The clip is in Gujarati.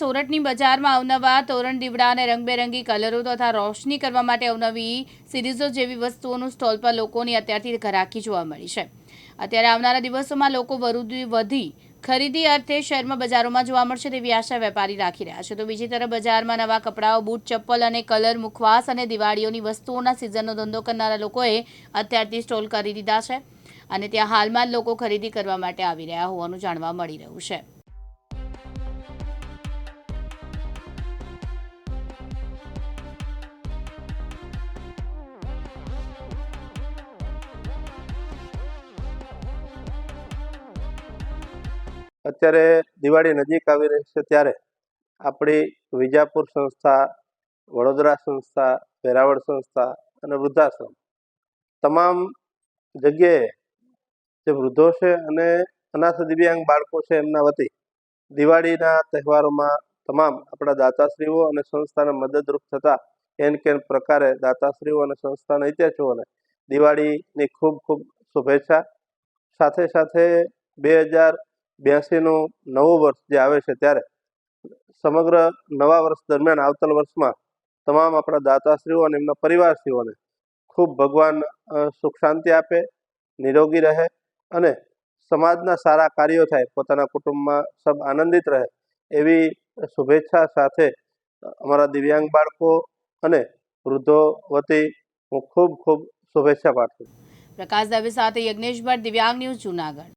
સોરઠની બજારમાં અવનવા તોરણ દીવડા અને રંગબેરંગી કલરો તથા રોશની કરવા માટે અવનવી સિરીઝો જેવી વસ્તુઓનું સ્ટોલ પર લોકોની અત્યારથી ઘરાકી જોવા મળી છે. અત્યારે આવનારા દિવસોમાં લોકો વધુ વધી ખરીદી અર્થે શહેરમાં બજારોમાં જોવા મળશે તેવી આશા વેપારી રાખી રહ્યા છે. તો બીજી તરફ બજારમાં નવા કપડાઓ, બૂટ, ચપ્પલ અને કલર મુખવાસ અને દિવાળીઓની વસ્તુઓના સિઝનનો ધંધો કરનારા લોકોએ અત્યારથી સ્ટોલ કરી દીધા છે અને ત્યાં હાલમાં લોકો ખરીદી કરવા માટે આવી રહ્યા હોવાનું જાણવા મળી રહ્યું છે. અત્યારે દિવાળી નજીક આવી રહી છે ત્યારે આપણી વિજાપુર સંસ્થા, વડોદરા સંસ્થા, વેરાવળ સંસ્થા અને વૃદ્ધાશ્રમ તમામ જગ્યાએ જે વૃદ્ધો છે અને અનાથ દિવ્યાંગ બાળકો છે એમના વતી દિવાળીના તહેવારોમાં તમામ આપણા દાતાશ્રીઓ અને સંસ્થાને મદદરૂપ થતા એન કેન પ્રકારે દાતાશ્રીઓ અને સંસ્થાના ઇતિહાસોને દિવાળીની ખૂબ ખૂબ શુભેચ્છા. સાથે સાથે બે હજાર બ્યાસીનું નવું વર્ષ જે આવે છે ત્યારે સમગ્ર નવા વર્ષ દરમિયાન આવતા વર્ષમાં તમામ આપણા દાતાશ્રીઓ અને એમના પરિવારશ્રીઓને ખૂબ ભગવાન સુખ શાંતિ આપે, નિરોગી રહે અને સમાજના સારા કાર્યો થાય, પોતાના કુટુંબમાં સબ આનંદિત રહે એવી શુભેચ્છા સાથે અમારા દિવ્યાંગ બાળકો અને વૃદ્ધો વતી હું ખૂબ ખૂબ શુભેચ્છા પાઠવું પ્રકાશ દવે સાથે યજ્ઞેશ દિવ્યાંગ ન્યૂઝ જુનાગઢ.